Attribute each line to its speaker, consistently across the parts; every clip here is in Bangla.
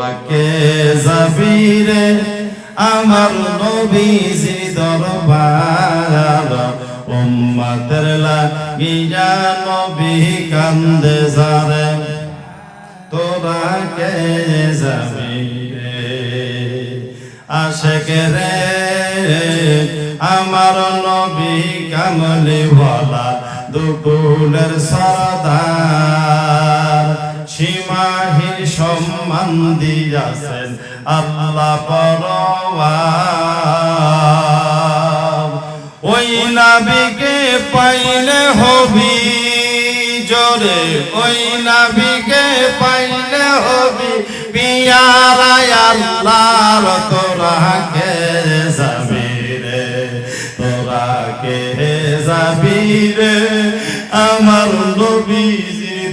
Speaker 1: তোরা কে যাবি রে আমার নবীজি দরবার উম্মতের লাগিয়া নবী কান্দে যারে। তোরা কে যাবি রে আশেক রে, আমার নবী কামলি বলা দুকুলের সরদার। সীমাহীন সম্মান দিয়াছেন আল্লাহ পরওয়ার। ওই নাবিকে পাইলে হবি জোরে, ওই নাবিকে পাইলে হবি পিয়ারায় আল্লাহর তোরা কে যাবি রে কে যাবি রে আমার নবীজি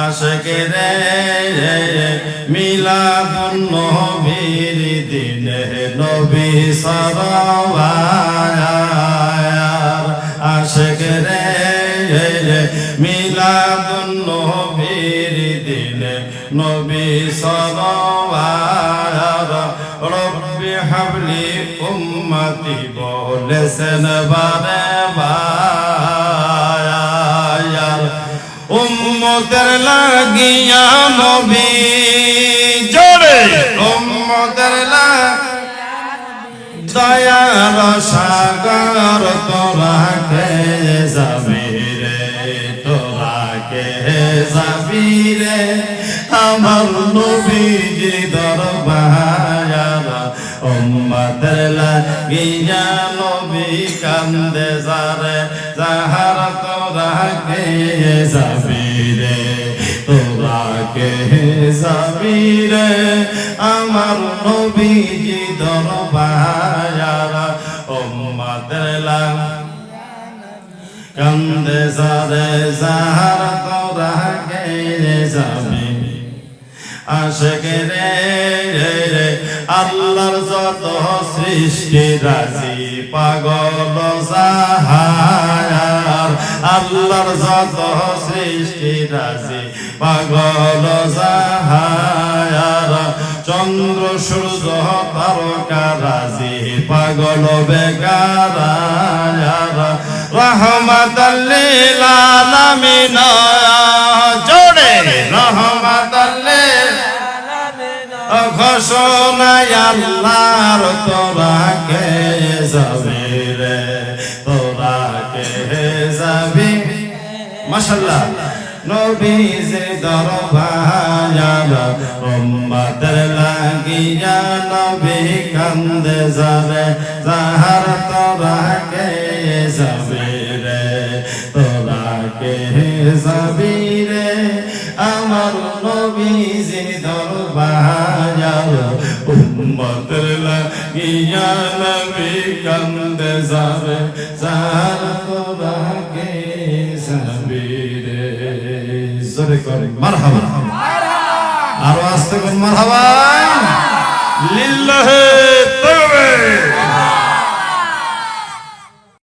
Speaker 1: আশকে রে মিলাদুন নবীর দিনে নবী সরাওয়ার আশকে রে মিলাদুন নবীর দিনে নবী সরাওয়ার রব্বি হাবলি উম্মতি বলেছেন বারে। উম্মতের লাগিয়া নবী। জোরে। উম্মতের দয়ার সাগর তোরা কে যাবি রে তোরা কে যাবি রে আমার নবীজি দরবার উম্মতের লাগিয়া নবী কান্দে যারে, যাহার তোরা কে যাবি রে তোরা কে যাবি রে আমার নবীজি দরবার উম্মতের কান্দে সারে সাহার তোরা কে যাবি আশেকে রে রে আল্লাহর যত সৃষ্টি রাজি, পাগল সাহার আল্লাহর যত সৃষ্টি রাজি, পাগল সাহার চন্দ্র, সূর্য, তারকা রাজি, পাগল, বেকার রহমতাল্লিল আলামিন জোরে রহমতাল্লিল ঘোষণায় আল্লাহর তোরা কে যাবি রে তোরা কে যাবি মাশাল্লাহ নবীজে দরবার উম্মতের লাগিয়া নবী কান্দে যাবে যাহার তোরা কে যাবি রে তোরা যাবি উম্মতের লাগিয়া নবী কান্দে যাবে যাহার তোরা কে যাবি রে জোরে করে মারহাবা আরও আস্তে করে মারহাবা লিল্লাহে